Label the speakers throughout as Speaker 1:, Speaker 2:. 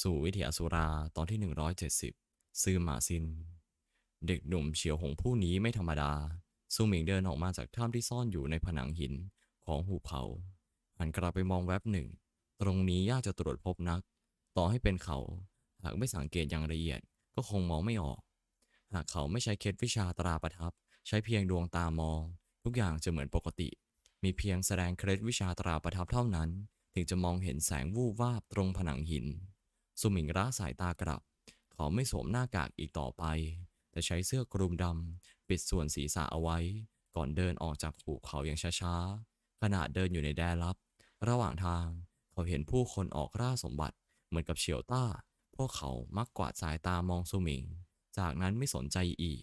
Speaker 1: สู่วิทยาสุราตอนที่ 170 ซื่อหมาซิน เด็กหนุ่มเฉียวหงผู้นี้ไม่ธรรมดา ซูหมิงเดินออกมาจากถ้ำที่ซ่อนอยู่ในผนังหินของหุบเขาหันกลับไปมองแวบหนึ่ง ตรงนี้ยากจะตรวจพบนัก ต่อให้เป็นเขา หากไม่สังเกตอย่างละเอียดก็คงมองไม่ออก หากเขาไม่ใช้เคล็ดวิชาตราประทับ ใช้เพียงดวงตามอง ทุกอย่างจะเหมือนปกติ มีเพียงแสดงเคล็ดวิชาตราประทับเท่านั้น ถึงจะมองเห็นแสงวูบวาบตรงผนังหิน สุมิงระสายตากลับ เขาไม่สวมหน้ากากอีกต่อไป แต่ใช้เสื้อคลุมดำปิดส่วนศีรษะเอาไว้ ก่อนเดินออกจากภูเขาอย่างช้าๆขณะเดินอยู่ในแดนลับ ระหว่างทางเขาเห็นผู้คนออกล่าสมบัติเหมือนกับเฉียวต้า พวกเขามักกวาดสายตามองสุมิง จากนั้นไม่สนใจอีก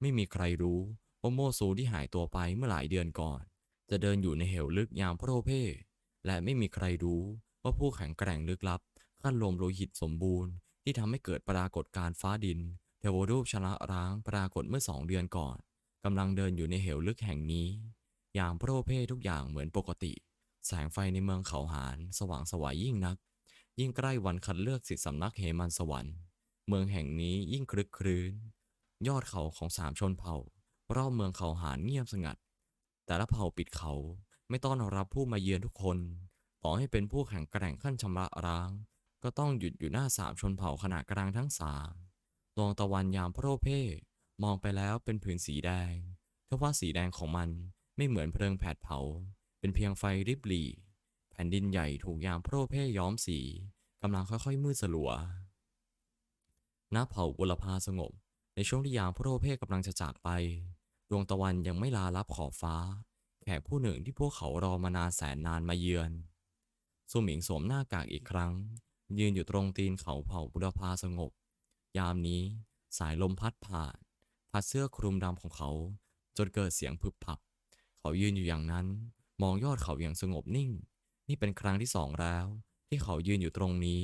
Speaker 1: ไม่มีใครรู้ ว่าโมซูที่หายตัวไปเมื่อหลายเดือนก่อน จะเดินอยู่ในเหวลึกยามพระโธเพ และไม่มีใครรู้ว่าผู้แข็งแกร่งลึกลับ ขั้นรวมโลหิตสมบูรณ์ ที่ทำให้เกิดปรากฏการณ์ฟ้าดิน เทวรูปชนะร้างปรากฏเมื่อสองเดือนก่อนกำลังเดินอยู่ในเหวลึกแห่งนี้ ยางโพระโธเพทุกอย่างเหมือนปกติ แสงไฟในเมืองเขาหานสว่างสวายยิ่งนัก ยิ่งใกล้วันคัดเลือกสิทธิสำนักเหมันสวรรค์ เมืองแห่งนี้ยิ่งคลึกครื้น ยอดเขาของสามชนเผ่า รอบเมืองเขาหานเงียบสงัด แต่ละเผ่าปิดเขาไม่ต้อนรับผู้มาเยือนทุกคน ต่อให้เป็นผู้แข่งแกร่งขั้นชำระร้าง ก็ต้องหยุดอยู่หน้าสามชนเผ่าขนาดกลางทั้งสามดวงตะวันยามพระโอเพมองไปแล้วเป็นผืนสีแดงทว่าสีแดงของมันไม่เหมือนเพลิงแผดเผา เป็นเพียงไฟริบหรี่ แผ่นดินใหญ่ถูกยามพระโอเพย้อมสีกำลังค่อยๆมืดสลัวณเผ่าบุรพาสงบ ในช่วงที่ยามพระโอเพกำลังจะจากไป ดวงตะวันยังไม่ลาลับขอบฟ้า แขกผู้หนึ่งที่พวกเขารอมานานแสนนานมาเยือนสุหมิงสวมหน้ากากอีกครั้ง ยืนอยู่ตรงตีนเขาเผ่าบุรพาสงบ ยามนี้สายลมพัดผ่าน พัดเสื้อคลุมดำของเขา จนเกิดเสียงพึบพับ เขายืนอยู่อย่างนั้น มองยอดเขาอย่างสงบนิ่ง นี่เป็นครั้งที่สองแล้ว ที่เขายืนอยู่ตรงนี้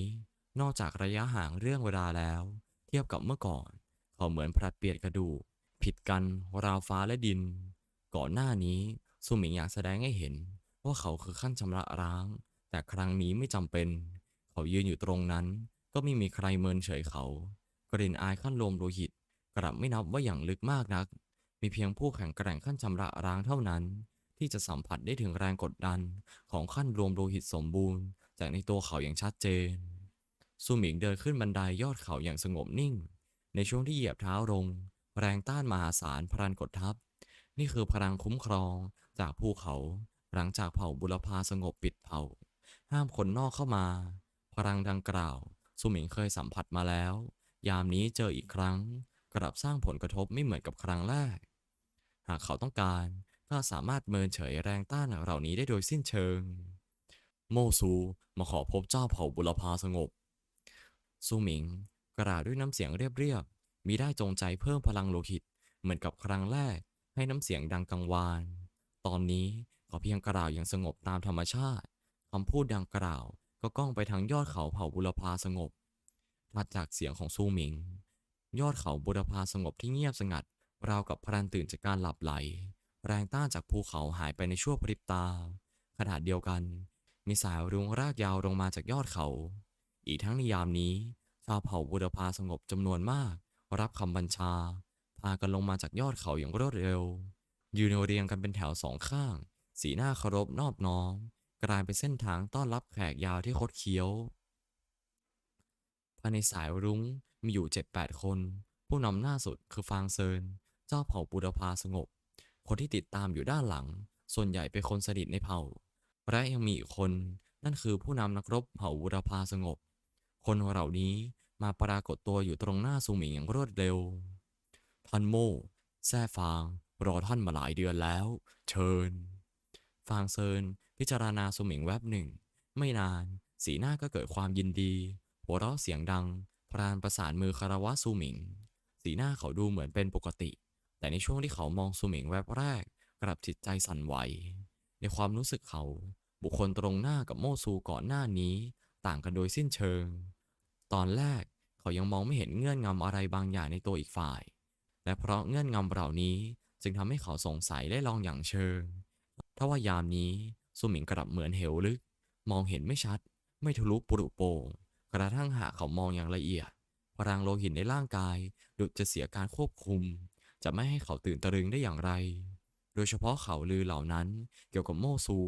Speaker 1: นอกจากระยะห่างเรื่องเวลาแล้ว เทียบกับเมื่อก่อน เขาเหมือนผลัดเปลี่ยนกระดูก ผิดกันราวฟ้าและดิน ก่อนหน้านี้สุหมิงอยากแสดงให้เห็น ว่าเขาคือขั้นชำระร้าง แต่ครั้งนี้ไม่จำเป็น เขายืนอยู่ตรงนั้น ก็ไม่มีใครเมินเฉยเขา กลิ่นอายขั้นลมโลหิต กลับไม่นับว่าอย่างลึกมากนัก มีเพียงผู้แข่งแกร่งขั้นชำระร้างเท่านั้น ที่จะสัมผัสได้ถึงแรงกดดันของขั้นรวมโลหิตสมบูรณ์ จากในตัวเขาอย่างชัดเจนสุหมิงเดินขึ้นบันไดยอดเขาอย่างสงบนิ่ง ในช่วงที่เหยียบเท้าลง แรงต้านมหาศาลพรันกดทับ นี่คือพลังคุ้มครองจากภูเขา หลังจากเผ่าบุรพาสงบปิดเผ่า ห้ามคนนอกเข้ามา พลังดังกล่าว สุหมิงเคยสัมผัสมาแล้ว ยามนี้เจออีกครั้ง กลับสร้างผลกระทบไม่เหมือนกับครั้งแรก หากเขาต้องการก็สามารถเมินเฉยแรงต้านเหล่านี้ได้โดยสิ้นเชิง โมซูมาขอพบเจ้าเผ่าบุรพาสงบ ซูหมิงกล่าวด้วยน้ำเสียงเรียบ มีได้จงใจเพิ่มพลังโลหิต เหมือนกับครั้งแรก ให้น้ำเสียงดังกังวาน ตอนนี้เขาเพียงกล่าวอย่างสงบตามธรรมชาติคำพูดดังกล่าวก็ก้องไปทางยอดเขาเผ่าบุรพาสงบถัดจากเสียงของซูหมิง ยอดเขาบุรพาสงบที่เงียบสงัด ราวกับพลันตื่นจากการหลับไหล แรงต้านจากภูเขาหายไปในชั่วพริบตาขณะเดียวกัน มีสายรุ้งรากยาวลงมาจากยอดเขา อีกทั้งในยามนี้ ชาวเผ่าบุรพาสงบจำนวนมาก รับคำบัญชา พากันลงมาจากยอดเขาอย่างรวดเร็ว ยืนเรียงกันเป็นแถวสองข้าง สีหน้าเคารพนอบน้อม กลายเป็นเส้นทางต้อนรับแขกยาวที่คดเคี้ยวภายในสายรุ้งมีอยู่เจ็ดแปดคน ผู้นำหน้าสุดคือฟางเซิน เจ้าเผ่าบุรพาสงบ คนที่ติดตามอยู่ด้านหลัง ส่วนใหญ่เป็นคนสนิทในเผ่า และยังมีอีกคน นั่นคือผู้นำนักรบเผ่าบุรพาสงบ คนเหล่านี้ มาปรากฏตัวอยู่ตรงหน้าซูหมิงอย่างรวดเร็ว ท่านโม่แซ่ฟาง รอท่านมาหลายเดือนแล้ว เชิญ ฟางเซิน พิจารณาซูหมิงแวบหนึ่ง ไม่นาน สีหน้าก็เกิดความยินดี หัวเราะเสียงดัง พรานประสานมือคารวะซูหมิง สีหน้าเขาดูเหมือนเป็นปกติ แต่ในช่วงที่เขามองซูหมิงแวบแรก กลับจิตใจสั่นไหว ในความรู้สึกเขา บุคคลตรงหน้ากับโมซูก่อนหน้านี้ ต่างกันโดยสิ้นเชิง ตอนแรกเขายังมองไม่เห็นเงื่อนงำอะไรบางอย่างในตัวอีกฝ่าย และเพราะเงื่อนงำเหล่านี้จึงทำให้เขาสงสัยและลองอย่างเชิงถ้าว่ายามนี้ซูหมิงกลับเหมือนเหวลึก มองเห็นไม่ชัด ไม่ทะลุปรุโปรงกระทั่งหากเขามองอย่างละเอียดพลังโลหิตในร่างกายดุจจะเสียการควบคุม จะไม่ให้เขาตื่นตะลึงได้อย่างไร โดยเฉพาะเขาลือเหล่านั้นเกี่ยวกับโมซู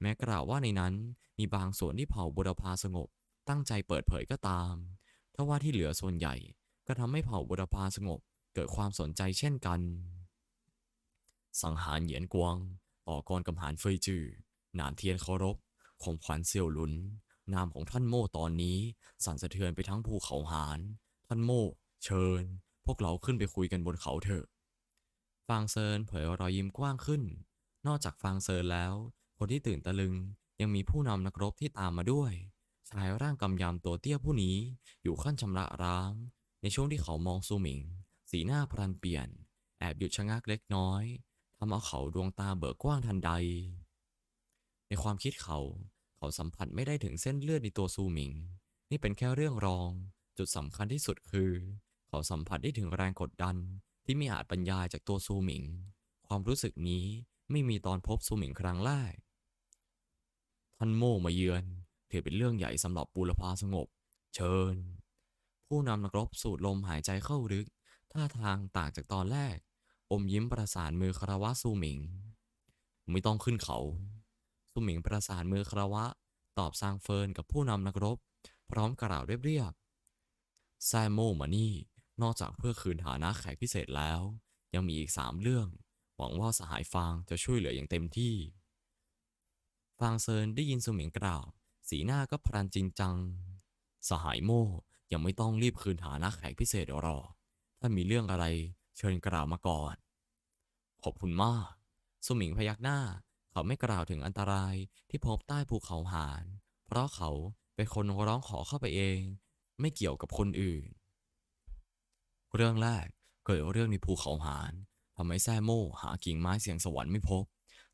Speaker 1: แม้กล่าวว่าในนั้นมีบางส่วนที่เผ่าบุรพาสงบ ตั้งใจเปิดเผยก็ตามทว่าที่เหลือส่วนใหญ่ก็ทำให้เผ่าบุรพาสงบเกิดความสนใจเช่นกัน สังหารเหยียนกวางต่อกรกำหารเฟยจือหนานเทียนเคารพข่มขวัญเสี่ยวหลุน นามของท่านโม่ตอนนี้ สั่นสะเทือนไปทั้งภูเขาหาน ท่านโม่เชิญ พวกเราขึ้นไปคุยกันบนเขาเถอะ ฟางเซินเผยรอยยิ้มกว้างขึ้น นอกจากฟางเซินแล้ว คนที่ตื่นตะลึงยังมีผู้นำนักรบที่ตามมาด้วยายร่างกำยำตัวเตี้ยผู้นี้อยู่ขั้นชำระร้าง ในช่วงที่เขามองซูหมิง สีหน้าพลันเปลี่ยน แอบหยุดชะงักเล็กน้อยทำเอาเขาดวงตาเบิกกว้างทันใด ในความคิดเขา เขาสัมผัสไม่ได้ถึงเส้นเลือดในตัวซูหมิง นี่เป็นแค่เรื่องรอง จุดสำคัญที่สุดคือ เขาสัมผัสได้ถึงแรงกดดันที่ไม่อาจบรรยายจากตัวซูหมิง ความรู้สึกนี้ไม่มีตอนพบซูหมิงครั้งแรกท่านโม่มาเยือน ถือเป็นเรื่องใหญ่สำหรับบูรพาสงบ เชิญ ผู้นำนักรบสูดลมหายใจเข้าลึก ท่าทางต่างจากตอนแรก อมยิ้มประสานมือคารวะซูหมิง ไม่ต้องขึ้นเขาซูหมิงประสานมือคารวะ ตอบซางเฟินกับผู้นำนักรบ พร้อมกล่าวเรียบๆแซมโมมานี่ นอกจากเพื่อคืนฐานะแขกพิเศษแล้ว ยังมีอีกสามเรื่อง หวังว่าสหายฟางจะช่วยเหลืออย่างเต็มที่ ฟางเซินได้ยินซูหมิงกล่าว สีหน้าก็พรันจริงจัง สหายโม่ยังไม่ต้องรีบคืนฐานะแขกพิเศษหรอ ถ้ามีเรื่องอะไรเชิญกล่าวมาก่อน ขอบคุณมาก สุหมิงพยักหน้า เขาไม่กล่าวถึงอันตรายที่พบใต้ภูเขาหาน เพราะเขาเป็นคนร้องขอเข้าไปเอง ไม่เกี่ยวกับคนอื่น เรื่องแรกเกิดเรื่องในภูเขาหานทำให้แซ่โม่หากิ่งไม้เสียงสวรรค์ไม่พบ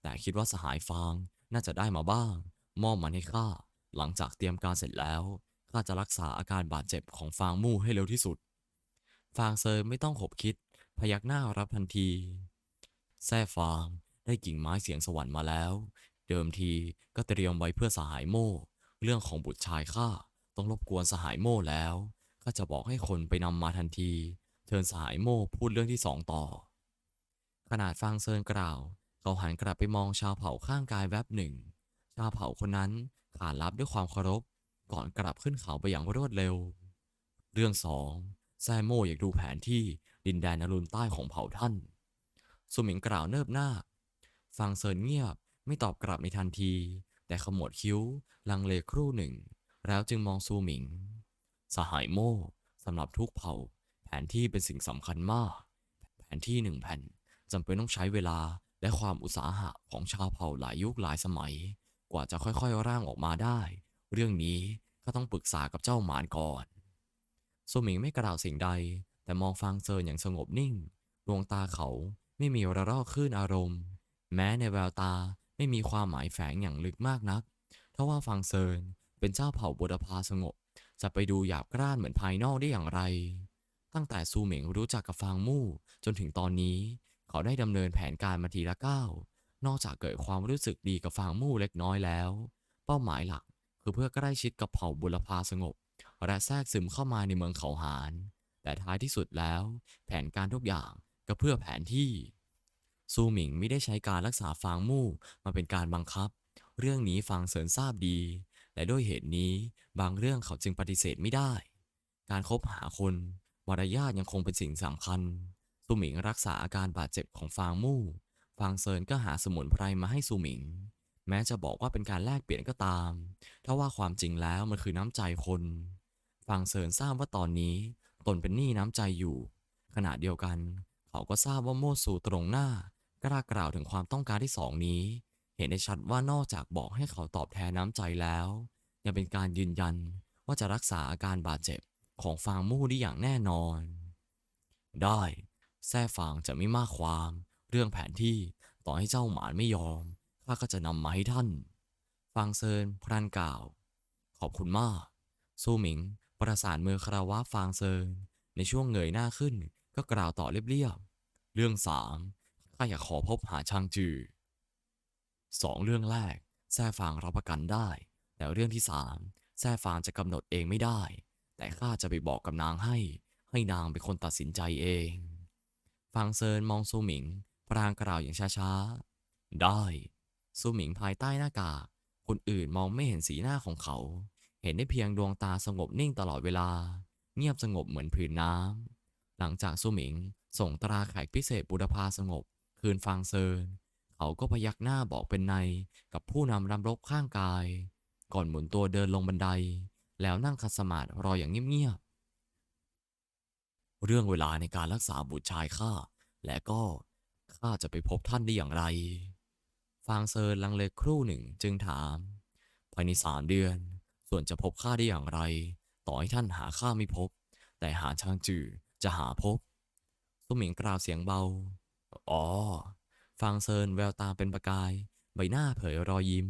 Speaker 1: แต่คิดว่าสหายฟางน่าจะได้มาบ้าง มอบมันให้ข้า หลังจากเตรียมการเสร็จแล้วข้าจะรักษาอาการบาดเจ็บของฟางมู่ให้เร็วที่สุด ฟางเซอร์ไม่ต้องขบคิด พยักหน้ารับทันที แซ่ฟางได้กิ่งไม้เสียงสวรรค์มาแล้ว เดิมทีก็เตรียมไว้เพื่อสหายโม่ เรื่องของบุตรชายข้าต้องรบกวนสหายโม่แล้วข้าจะบอกให้คนไปนำมาทันทีเชิญสหายโม่พูดเรื่องที่สองต่อ ขนาดฟางเซินกล่าว เขาหันกลับไปมองชาวเผ่าข้างกายแวบหนึ่ง ชาวเผ่าคนนั้น ขานรับด้วยความเคารพก่อนกลับขึ้นเขาไปอย่างรวดเร็ว เรื่องสองแซมโมอยากดูแผนที่ดินแดนอรุณใต้ของเผ่าท่านสุหมิงกล่าวเนิบหน้า ฟังเซินเงียบไม่ตอบกลับในทันที แต่ขมวดคิ้ว ลังเลครู่หนึ่ง แล้วจึงมองซูหมิง สหายโม่สำหรับทุกเผ่า แผนที่เป็นสิ่งสำคัญมาก แผนที่หนึ่งแผ่นจำเป็นต้องใช้เวลาและความอุตสาหะของชาวเผ่าหลายยุคหลายสมัย กว่าจะค่อยๆร่างออกมาได้ เรื่องนี้ก็ต้องปรึกษากับเจ้าหมานก่อนซูหมิงไม่กล่าวสิ่งใด แต่มองฟังเซินอย่างสงบนิ่ง ดวงตาเขาไม่มีระลอกคลื่นอารมณ์ แม้ในแววตาไม่มีความหมายแฝงอย่างลึกมากนักทว่าฟังเซินเป็นเจ้าเผ่าบุรพาสงบ จะไปดูหยาบกร้านเหมือนภายนอกได้อย่างไร ตั้งแต่ซูเหมิงรู้จักกับฟางมู่จนถึงตอนนี้ เขาได้ดำเนินแผนการมาทีละก้าว นอกจากเกิดความรู้สึกดีกับฟางมู่เล็กน้อยแล้ว เป้าหมายหลักคือเพื่อใกล้ชิดกับเผ่าบุรพาสงบ และแทรกซึมเข้ามาในเมืองเขาหาน แต่ท้ายที่สุดแล้ว แผนการทุกอย่างก็เพื่อแผนที่ ซูหมิงไม่ได้ใช้การรักษาฟางมู่มาเป็นการบังคับ เรื่องนี้ฟางเสรินทราบดี และด้วยเหตุนี้บางเรื่องเขาจึงปฏิเสธไม่ได้ การคบหาคนมารยาทยังคงเป็นสิ่งสำคัญ ซูหมิงรักษาอาการบาดเจ็บของฟางมู่ ฟางเซินก็หาสมุนไพรมาให้ซูหมิง แม้จะบอกว่าเป็นการแลกเปลี่ยนก็ตามถ้าว่าความจริงแล้วมันคือน้ำใจคนฟางเซินทราบว่าตอนนี้ ตนเป็นหนี้น้ำใจอยู่ ขณะเดียวกัน เขาก็ทราบว่าโมซูตรงหน้ากล้ากล่าวถึงความต้องการที่สองนี้ เห็นได้ชัดว่านอกจากบอกให้เขาตอบแทนน้ำใจแล้ว ยังเป็นการยืนยันว่าจะรักษาอาการบาดเจ็บของฟางมู่ได้อย่างแน่นอน ได้แซ่ฟางจะไม่มากความ เรื่องแผนที่ต่อให้เจ้าหมานไม่ยอม ข้าก็จะนำมาให้ท่านฟางเซินพรันกล่าว ขอบคุณมาก ซูหมิง ประสานมือคารวะฟางเซิน ในช่วงเงยหน้าขึ้น ก็กล่าวต่อเรียบๆ เรื่องสามข้าอยากขอพบหาชางจือสองเรื่องแรกแซ่ฟางรับประกันได้ แต่เรื่องที่สามแซ่ฟางจะกำหนดเองไม่ได้ แต่ข้าจะไปบอกกับนางให้ ให้นางเป็นคนตัดสินใจเอง ฟางเซินมองซูหมิง พรางกล่าวอย่างช้าๆ ได้ซูหมิงภายใต้หน้ากากคนอื่นมองไม่เห็นสีหน้าของเขา เห็นได้เพียงดวงตาสงบนิ่งตลอดเวลา เงียบสงบเหมือนผืนน้ำ หลังจากซูหมิงส่งตราแขกพิเศษบุรพาสงบ คืนฟางเซิน เขาก็พยักหน้าบอกเป็นในกับผู้นำรำรบข้างกาย ก่อนหมุนตัวเดินลงบันได แล้วนั่งคัดสมาธิรออย่างเงียบๆเรื่องเวลาในการรักษาบุตรชายข้าและก็ ข้าจะไปพบท่านได้อย่างไร ฟางเซินลังเลครู่หนึ่งจึงถาม ภายในสามเดือน ส่วนจะพบข้าได้อย่างไร ต่อให้ท่านหาข้าไม่พบ แต่หาชางจือจะหาพบสุหมิงกล่าวเสียงเบา อ๋อ ฟางเซินแววตาเป็นประกาย ใบหน้าเผยรอยยิ้ม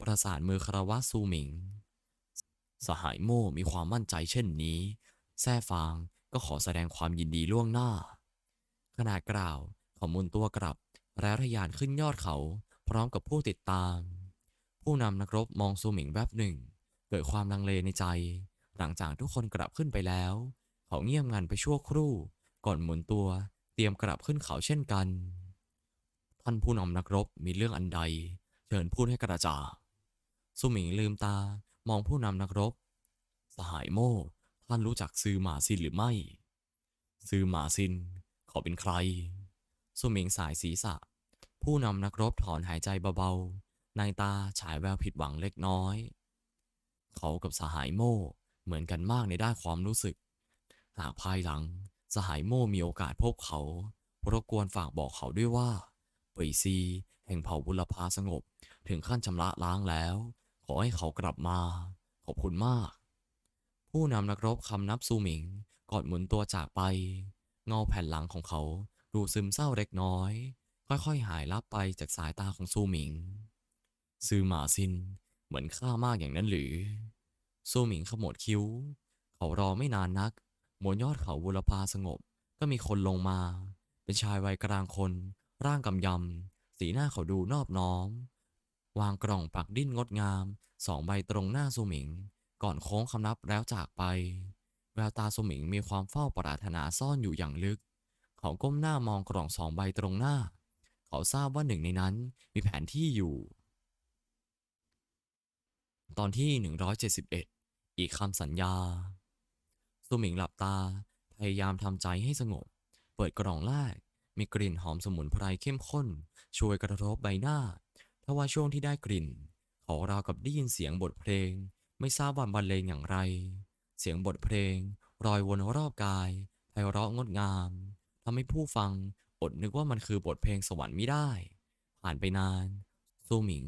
Speaker 1: ประสานมือคารวะซูหมิง สหายโม่มีความมั่นใจเช่นนี้ แซ่ฟางก็ขอแสดงความยินดีล่วงหน้าขณะกล่าว เขาหมุนตัวกลับ และทะยานขึ้นยอดเขา พร้อมกับผู้ติดตาม ผู้นำนักรบมองซูหมิงแวบหนึ่ง เกิดความลังเลในใจ หลังจากทุกคนกลับขึ้นไปแล้ว เขาเงียบงันไปชั่วครู่ ก่อนหมุนตัว เตรียมกลับขึ้นเขาเช่นกันท่านผู้นำนักรบมีเรื่องอันใด เชิญพูดให้กระจ่างสุหมิงลืมตามองผู้นำนักรบ สหายโม่ท่านรู้จักซือหมาซินหรือไม่ ซือหมาซิน เขาเป็นใคร สุหมิงสายศีรษะ ผู้นำนักรบถอนหายใจเบาๆ ในตาฉายแววผิดหวังเล็กน้อย เขากับสหายโม่เหมือนกันมากในด้านความรู้สึก หากภายหลังสหายโม่มีโอกาสพบเขารบกวนฝากบอกเขาด้วยว่าปยซีแห่งเผ่าบุรพาสงบ ถึงขั้นชำระล้างแล้ว ขอให้เขากลับมา ขอบคุณมาก ผู้นำนักรบคำนับซูหมิงกอนหมุนตัวจากไป เงาแผ่นหลังของเขา ดูซึมเศร้าเล็กน้อย ค่อยๆ หายลับไปจากสายตาของซูหมิง ซือหมาซินเหมือนข้ามากอย่างนั้นหรือ ซูหมิงขมวดคิ้ว เขารอไม่นานนักบนยอดเขาบุรพาสงบ ก็มีคนลงมา เป็นชายวัยกลางคน ร่างกำยำ สีหน้าเขาดูนอบน้อม วางกล่องปักดิ้นงดงาม สองใบตรงหน้าซูหมิง ก่อนโค้งคำนับแล้วจากไป แววตาซูหมิงมีความเฝ้าปรารถนาซ่อนอยู่อย่างลึก เขาก้มหน้ามองกล่องสองใบตรงหน้า เขาทราบว่าหนึ่งในนั้นมีแผนที่อยู่ ตอนที่ 171 อีกคำสัญญาซูหมิงหลับตา พยายามทำใจให้สงบ เปิดกล่องแรก มีกลิ่นหอมสมุนไพรเข้มข้น ช่วยกระทบใบหน้าทว่าช่วงที่ได้กลิ่น เขาราวกับได้ยินเสียงบทเพลง ไม่ทราบว่าบรรเลงอย่างไร เสียงบทเพลงรอยวนรอบกายไพเราะงดงาม ทำให้ผู้ฟังอดนึกว่ามันคือบทเพลงสวรรค์ไม่ได้ ผ่านไปนาน ซูหมิง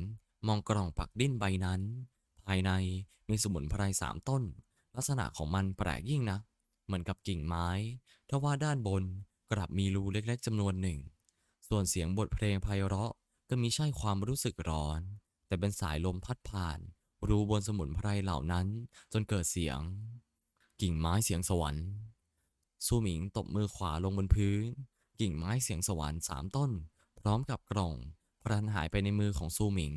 Speaker 1: มองกล่องปักดิ้นใบนั้น ภายในมีสมุนไพรสามต้น ลักษณะของมันแปลกยิ่งนะ เหมือนกับกิ่งไม้ ทว่าด้านบนกลับมีรูเล็กๆจำนวนหนึ่ง ส่วนเสียงบทเพลงไพเราะก็มีใช่ความรู้สึกร้อน แต่เป็นสายลมพัดผ่าน รูบนสมุนไพรเหล่านั้นจนเกิดเสียง กิ่งไม้เสียงสวรรค์ ซูหมิงตบมือขวาลงบนพื้น กิ่งไม้เสียงสวรรค์สามต้น พร้อมกับกล่องพลันหายไปในมือของซูหมิง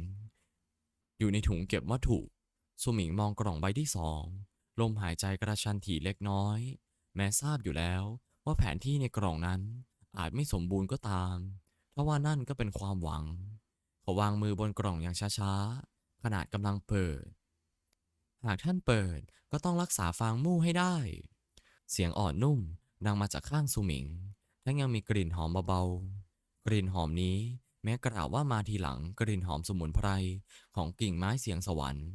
Speaker 1: อยู่ในถุงเก็บวัตถุซูหมิงมองกล่องใบที่สองลมหายใจกระชันถี่เล็กน้อย แม้ทราบอยู่แล้วว่าแผนที่ในกล่องนั้นอาจไม่สมบูรณ์ก็ตามทว่านั่นก็เป็นความหวัง เขาวางมือบนกล่องอย่างช้าๆ ขนาดกำลังเปิด หากท่านเปิดก็ต้องรักษาฟางมู่ให้ได้ เสียงอ่อนนุ่มดังมาจากข้างซูหมิง ทั้งยังมีกลิ่นหอมเบาๆ กลิ่นหอมนี้แม้กล่าวว่ามาทีหลังกลิ่นหอมสมุนไพรของกิ่งไม้เสียงสวรรค์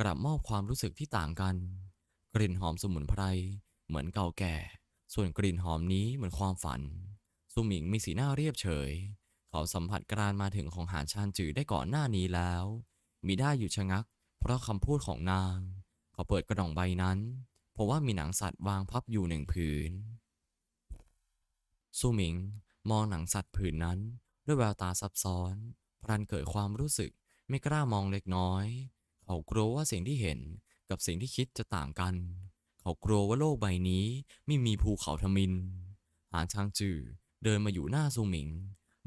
Speaker 1: กลับมอบความรู้สึกที่ต่างกัน กลิ่นหอมสมุนไพรเหมือนเก่าแก่ ส่วนกลิ่นหอมนี้เหมือนความฝัน ซูหมิงมีสีหน้าเรียบเฉย เขาสัมผัสการมาถึงของหานชานจือได้ก่อนหน้านี้แล้ว มีได้อยู่ชะงัก เพราะคำพูดของนาง เขาเปิดกระดองใบนั้น พราะว่ามีหนังสัตว์วางพับอยู่หนึ่งผืนซูหมิงมองหนังสัตว์ผืนนั้น ด้วยแววตาซับซ้อน พรันเกิดความรู้สึกไม่กล้ามองเล็กน้อย เขากลัวว่าสิ่งที่เห็นกับสิ่งที่คิดจะต่างกัน เขากลัวว่าโลกใบนี้ไม่มีภูเขาทมิน หานชางจือเดินมาอยู่หน้าซูหมิง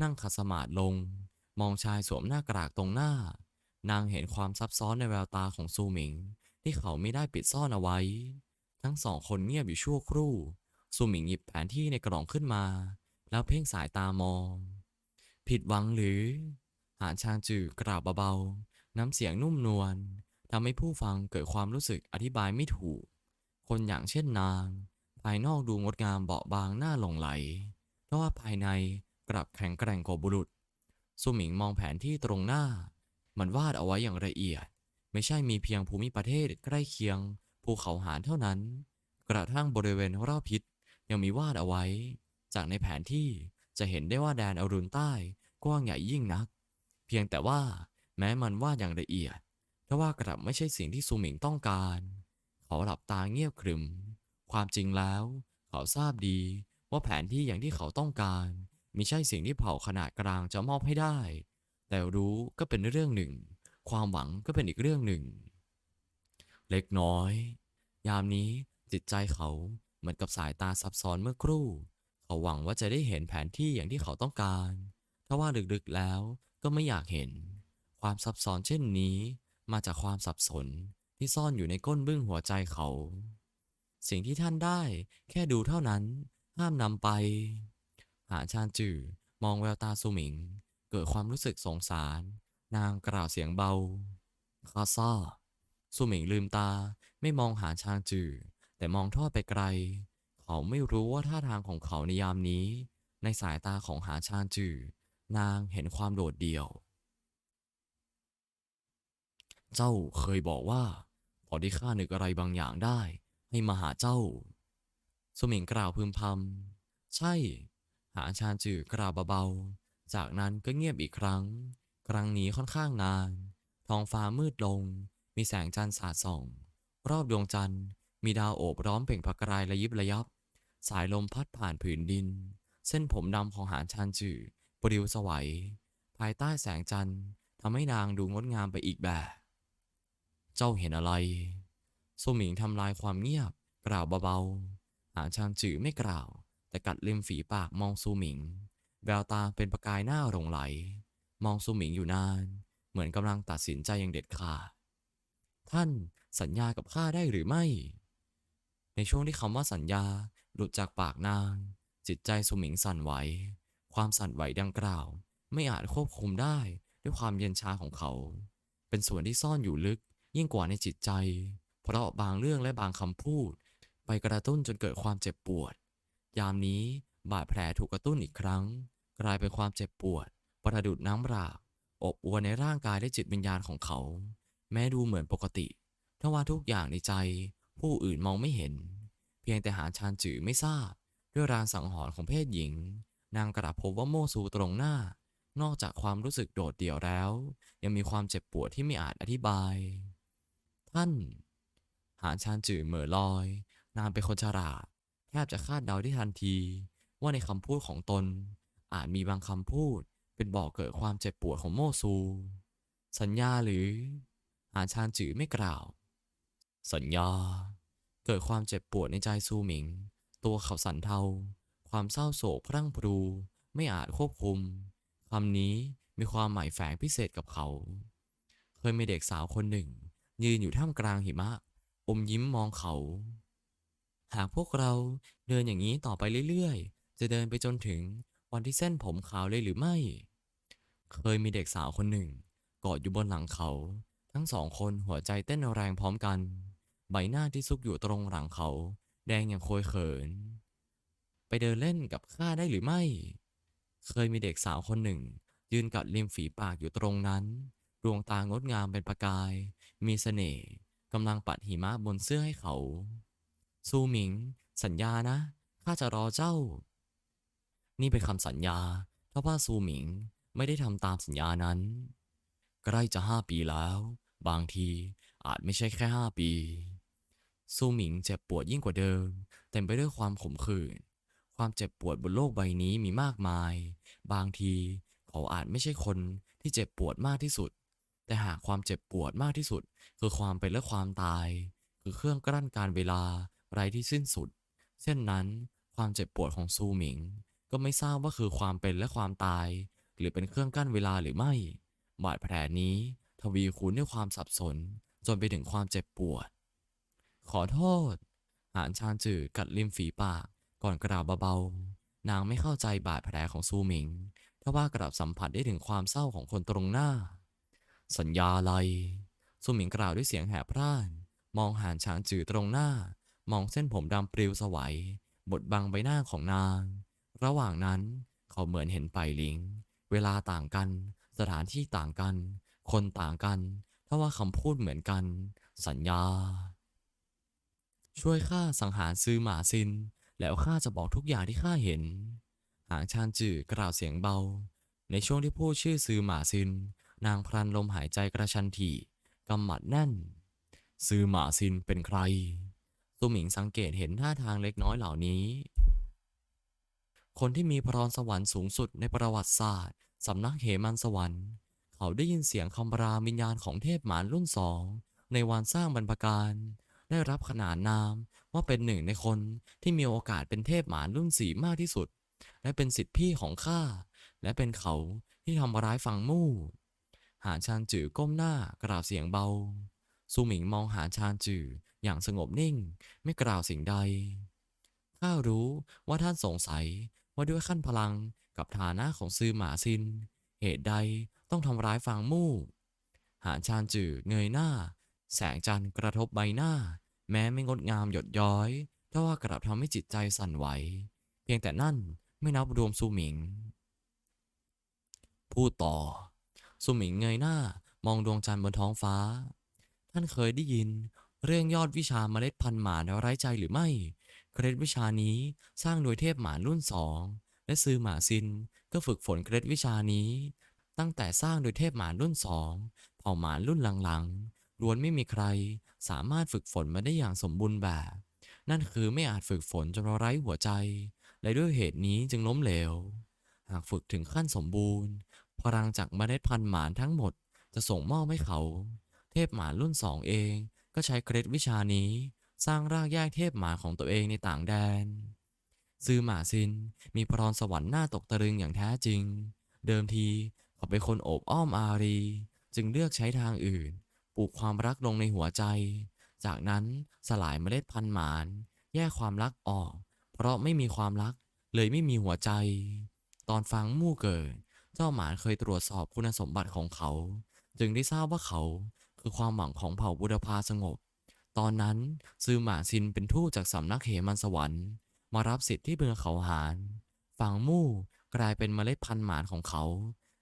Speaker 1: นั่งขัดสมาธิลง มองชายสวมหน้ากรากตรงหน้า นางเห็นความซับซ้อนในแววตาของซูหมิง ที่เขาไม่ได้ปิดซ่อนเอาไว้ ทั้งสองคนเงียบอยู่ชั่วครู่ซูหมิงหยิบแผนที่ในกล่องขึ้นมา แล้วเพ่งสายตามอง ผิดหวังหรือ หานชางจือกล่าวเบาๆ น้ำเสียงนุ่มนวลทำให้ผู้ฟังเกิดความรู้สึกอธิบายไม่ถูก คนอย่างเช่นนาง ภายนอกดูงดงามเบาบางน่าหลงไหลเพราะว่าภายในกลับแข็งแกร่งกว่าบุรุษสุหมิงมองแผนที่ตรงหน้า มันวาดเอาไว้อย่างละเอียด ไม่ใช่มีเพียงภูมิประเทศใกล้เคียง ภูเขาหารเท่านั้น กระทั่งบริเวณรอบทิศยังมีวาดเอาไว้ จากในแผนที่จะเห็นได้ว่าแดนอรุณใต้กว้างใหญ่ยิ่งนัก เพียงแต่ว่าแม้มันวาดอย่างละเอียดแต่ว่ากลับไม่ใช่สิ่งที่ซูหมิงต้องการเขาหลับตาเงียบขรึม ความจริงแล้ว เขาทราบดีว่าแผนที่อย่างที่เขาต้องการมิใช่สิ่งที่เผ่าขนาดกลางจะมอบให้ได้ แต่รู้ก็เป็นเรื่องหนึ่ง ความหวังก็เป็นอีกเรื่องหนึ่ง เล็กน้อย ยามนี้จิตใจเขาเหมือนกับสายตาซับซ้อนเมื่อครู่ เขาหวังว่าจะได้เห็นแผนที่อย่างที่เขาต้องการถ้าว่าลึกๆแล้วก็ไม่อยากเห็น ความซับซ้อนเช่นนี้ มาจากความสับสนที่ซ่อนอยู่ในก้นบึ้งหัวใจเขา สิ่งที่ท่านได้แค่ดูเท่านั้น ห้ามนำไป หาชานจือมองแววตาสุหมิง เกิดความรู้สึกสงสาร นางกล่าวเสียงเบาคาซ่า สุหมิงลืมตา ไม่มองหาชางจือ แต่มองทอดไปไกล เขาไม่รู้ว่าท่าทางของเขาในยามนี้ ในสายตาของหาชางจือ นางเห็นความโดดเดี่ยว เจ้าเคยบอกว่า พอได้ข้านึกอะไรบางอย่างได้ ให้มาหาเจ้า สุมิงกล่าวพึมพำใช่ หาชานจือกล่าวเบาๆจากนั้นก็เงียบอีกครั้ง ครั้งนี้ค่อนข้างนาน ท้องฟ้ามืดลง มีแสงจันทร์สาดส่อง รอบดวงจันทร์ มีดาวโอบร้อมเปล่งประกายระยิบระยับ สายลมพัดผ่านผืนดิน เส้นผมดำของหานชานจือปลิวสวัย ภายใต้แสงจันทร์ทำให้นางดูงดงามไปอีกแบบ เจ้าเห็นอะไรสุหมิงทำลายความเงียบ กล่าวเบาๆ หานชางจือไม่กล่าว แต่กัดริมฝีปากมองซูหมิง แววตาเป็นประกายหน้าหลงไหล มองซูหมิงอยู่นาน เหมือนกำลังตัดสินใจอย่างเด็ดขาด ท่านสัญญากับข้าได้หรือไม่ ในช่วงที่คำว่าสัญญาหลุดจากปากนาง จิตใจสุมิงสั่นไหว ความสั่นไหวดังกล่าว ไม่อาจควบคุมได้ด้วยความเย็นชาของเขา เป็นส่วนที่ซ่อนอยู่ลึกยิ่งกว่าในจิตใจ เพราะบางเรื่องและบางคำพูด ไปกระตุ้นจนเกิดความเจ็บปวด ยามนี้บาดแผลถูกกระตุ้นอีกครั้ง กลายเป็นความเจ็บปวด ประดุดน้ำรากอบอวนในร่างกายและจิตวิญญาณของเขา แม้ดูเหมือนปกติทว่าทุกอย่างในใจ ผู้อื่นมองไม่เห็น เพียงแต่หาชานจือไม่ทราบ ด้วยรางสังหรณ์ของเพศหญิง นางกระพบว่าโมซูตรงหน้า นอกจากความรู้สึกโดดเดี่ยวแล้ว ยังมีความเจ็บปวดที่ไม่อาจอธิบาย ท่าน หานชานจือเหม่อลอย นางเป็นคนฉลาดแทบจะคาดเดาได้ทันที ว่าในคำพูดของตน อาจมีบางคำพูดเป็นบอกเกิดความเจ็บปวดของโมซู สัญญาหรือ หานชานจือไม่กล่าว สัญญา เกิดความเจ็บปวดในใจซูหมิง ตัวเขาสั่นเทา ความเศร้าโศกพรั่งพรู ไม่อาจควบคุมคำนี้มีความหมายแฝงพิเศษกับเขา เคยมีเด็กสาวคนหนึ่ง ยืนอยู่ท่ามกลางหิมะ อมยิ้มมองเขา หากพวกเราเดินอย่างนี้ต่อไปเรื่อยๆ จะเดินไปจนถึงวันที่เส้นผมขาวเลยหรือไม่ เคยมีเด็กสาวคนหนึ่ง กอดอยู่บนหลังเขา ทั้งสองคนหัวใจเต้นแรงพร้อมกัน ใบหน้าที่ซุกอยู่ตรงหลังเขา แดงอย่างโคยเขิน ไปเดินเล่นกับข้าได้หรือไม่ เคยมีเด็กสาวคนหนึ่ง ยืนกัดริมฝีปากอยู่ตรงนั้น ดวงตางดงามเป็นประกาย มีเสน่ห์กำลังปัดหิมะบนเสื้อให้เขา ซูหมิง สัญญานะข้าจะรอเจ้า นี่เป็นคำสัญญาถ้าว่าซูหมิงไม่ได้ทำตามสัญญานั้น ใกล้จะห้าปีแล้ว บางทีอาจไม่ใช่แค่ห้าปี ซูหมิงเจ็บปวดยิ่งกว่าเดิม เต็มไปด้วยความขมขื่น ความเจ็บปวดบนโลกใบนี้มีมากมาย บางทีเขาอาจไม่ใช่คนที่เจ็บปวดมากที่สุด แต่หากความเจ็บปวดมากที่สุด คือความเป็นและความตาย คือเครื่องกลั้นการเวลาไรที่สิ้นสุด เช่นนั้น ความเจ็บปวดของซูหมิง ก็ไม่ทราบว่าคือความเป็นและความตาย หรือเป็นเครื่องกั้นเวลาหรือไม่ บาดแผลนี้ วีคูณด้วยความสับสน จนไปถึงความเจ็บปวด ขอโทษ หานชานจือกัดริมฝีปากก่อนกล่าวเบาๆ นางไม่เข้าใจบาดแผลของซูหมิงทว่ากลับสัมผัสได้ถึงความเศร้าของคนตรงหน้า สัญญาอะไรซูหมิงกล่าวด้วยเสียงแหบพร่าน มองหานชานจือตรงหน้า มองเส้นผมดำปลิวสวัยบดบังใบหน้าของนาง ระหว่างนั้นเขาเหมือนเห็นไปลิง เวลาต่างกัน สถานที่ต่างกัน คนต่างกันถ้าว่าคำพูดเหมือนกัน สัญญา ช่วยข้าสังหารซื้อหมาซิน แล้วข้าจะบอกทุกอย่างที่ข้าเห็น หางชานจือกล่าวเสียงเบา ในช่วงที่พูดชื่อซื้อหมาซิน นางพลันลมหายใจกระชันถี่ กำหมัดแน่น ซื้อหมาซินเป็นใครตุหมิงสังเกตเห็นท่าทางเล็กน้อยเหล่านี้ คนที่มีพรสวรรค์สูงสุดในประวัติศาสตร์สำนักเหมันสวรรค์ เขาได้ยินเสียงคำรามวิญญาณของเทพหมานรุ่นสอง ในวันสร้างบรรพการ ได้รับขนานนามว่าเป็นหนึ่งในคนที่มีโอกาสเป็นเทพหมานรุ่นสี่มากที่สุด และเป็นสิทธิพี่ของข้า และเป็นเขาที่ทำร้ายฟังมู่ หานชานจือก้มหน้ากล่าวเสียงเบาซูหมิงมองหานชานจืออย่างสงบนิ่งไม่กล่าวสิ่งใด ข้ารู้ว่าท่านสงสัยว่าด้วยขั้นพลังกับฐานะของซือหมาซิน เหตุใดต้องทำร้ายฟางมู่ หานชานจือเงยหน้า แสงจันทร์กระทบใบหน้า แม้ไม่งดงามหยดย้อยแต่ว่ากลับทำให้จิตใจสั่นไหว เพียงแต่นั่นไม่นับรวมซูหมิง พูดต่อซูหมิงเงยหน้ามองดวงจันทร์บนท้องฟ้า ท่านเคยได้ยิน เรื่องยอดวิชาเมล็ดพันธุ์หมาไร้ใจหรือไม่ เคล็ดวิชานี้สร้างโดยเทพหมารุ่นสอง และซื้อหมาซินก็ฝึกฝนเคล็ดวิชานี้ ตั้งแต่สร้างโดยเทพหมารุ่นสองเผ่าหมารุ่นหลังๆล้วนไม่มีใครสามารถฝึกฝนมาได้อย่างสมบูรณ์แบบ นั่นคือไม่อาจฝึกฝนจนไร้หัวใจ และด้วยเหตุนี้จึงล้มเหลว หากฝึกถึงขั้นสมบูรณ์ พลังจากเมล็ดพันธุ์หมานทั้งหมดจะส่งมอบให้เขา เทพหมานรุ่นสองเองก็ใช้เคล็ดวิชานี้ สร้างรากแยกเทพหมาของตัวเองในต่างแดน ซือหมาซินมีพรสวรรค์หน้าตกตะลึงอย่างแท้จริง เดิมที เขาเป็นคนโอบอ้อมอารี จึงเลือกใช้ทางอื่น ปลูกความรักลงในหัวใจ จากนั้นสลายเมล็ดพันธุ์หมาน แยกความรักออก เพราะไม่มีความรักเลยไม่มีหัวใจ ตอนฟังมู่เกิด เจ้าหมานเคยตรวจสอบคุณสมบัติของเขา จึงได้ทราบว่าเขาคือความหวังของเผ่าบุรพาสงบ ตอนนั้นซือหมาซินเป็นทูตจากสำนักเหมันสวรรค์ มารับสิทธิ์ที่เมืองเขาหาน ฝั่งมู่กลายเป็นเมล็ดพันธุ์หมานของเขา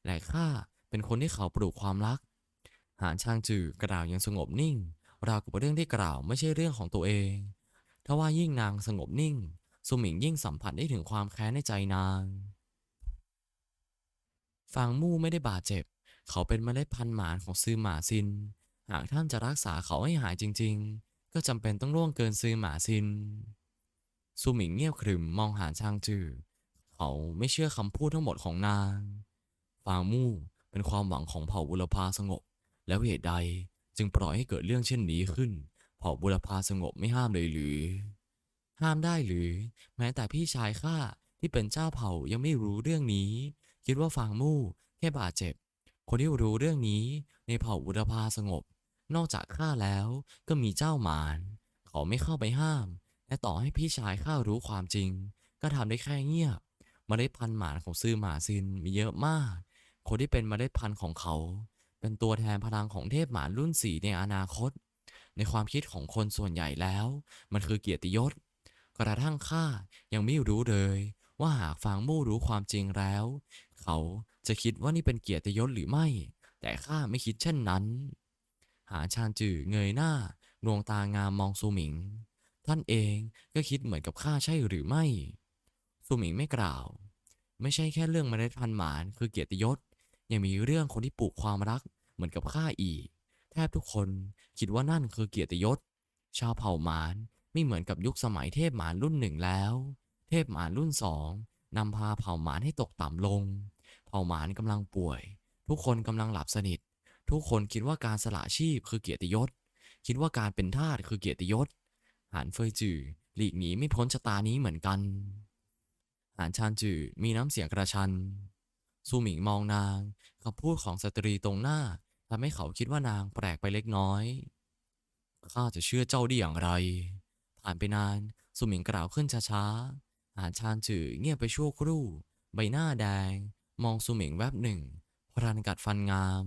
Speaker 1: และข้าเป็นคนที่เขาปลูกความรัก หานช่างจือกล่าวยังสงบนิ่ง ราวกับเรื่องที่กล่าวไม่ใช่เรื่องของตัวเองทว่ายิ่งนางสงบนิ่งสุหมิงยิ่งสัมผัสได้ถึงความแค้นในใจนางฟางมู่ไม่ได้บาดเจ็บ เขาเป็นเมล็ดพันธุ์หมานของซือหมาซิน หากท่านจะรักษาเขาให้หายจริง ๆ ก็จำเป็นต้องล่วงเกินซือหมาซินซูหมิงเงียบขรึมมองหานชางจือ เขาไม่เชื่อคำพูดทั้งหมดของนาง ฟางมู่เป็นความหวังของเผ่าบุรพาสงบ แล้วเหตุใดจึงปล่อยให้เกิดเรื่องเช่นนี้ขึ้น เผ่าบุรพาสงบไม่ห้ามเลยหรือ ห้ามได้หรือ แม้แต่พี่ชายข้าที่เป็นเจ้าเผ่ายังไม่รู้เรื่องนี้ คิดว่าฟางมู่แค่บาดเจ็บ คนที่รู้เรื่องนี้ในเผ่าบุรพาสงบ นอกจากข้าแล้วก็มีเจ้าหมาน เขาไม่เข้าไปห้าม และต่อให้พี่ชายข้ารู้ความจริง ก็ทำได้แค่เงียบเมล็ดพันธุ์หมานของซือหมาซินมีเยอะมาก คนที่เป็นเมล็ดพันธุ์ของเขา เป็นตัวแทนพลังของเทพหมารุ่นสีในอนาคต ในความคิดของคนส่วนใหญ่แล้ว มันคือเกียรติยศ กระทั่งข้ายังไม่รู้เลย ว่าหากฟางมู่รู้ความจริงแล้ว เขาจะคิดว่านี่เป็นเกียรติยศหรือไม่ แต่ข้าไม่คิดเช่นนั้น หาชานจือเงยหน้าดวงตางามมองซูหมิง ท่านเองก็คิดเหมือนกับข้าใช่หรือไม่ซูหมิงไม่กล่าว ไม่ใช่แค่เรื่องเมล็ดพันธุ์หมานคือเกียรติยศ ยังมีเรื่องคนที่ปลูกความรักเหมือนกับข้าอีก แทบทุกคนคิดว่านั่นคือเกียรติยศ ชาวเผ่าหมานไม่เหมือนกับยุคสมัยเทพหมานรุ่นหนึ่งแล้ว เทพหมานรุ่นสองนำพาเผ่าหมานให้ตกต่ำลง เผ่าหมานกำลังป่วย ทุกคนกำลังหลับสนิท ทุกคนคิดว่าการสละชีพคือเกียรติยศ คิดว่าการเป็นทาสคือเกียรติยศ หานเฟยจือหลีกหนีไม่พ้นชะตานี้เหมือนกัน หานชานจือมีน้ำเสียงกระชัน ซูหมิงมองนางคำพูดของสตรีตรงหน้าทำให้เขาคิดว่านางแปลกไปเล็กน้อย ข้าจะเชื่อเจ้าได้อย่างไร ผ่านไปนานซูหมิงกล่าวขึ้นช้าๆ หานชานจือเงียบไปชั่วครู่ ใบหน้าแดง มองซูหมิงแวบหนึ่งพรันกัดฟันงาม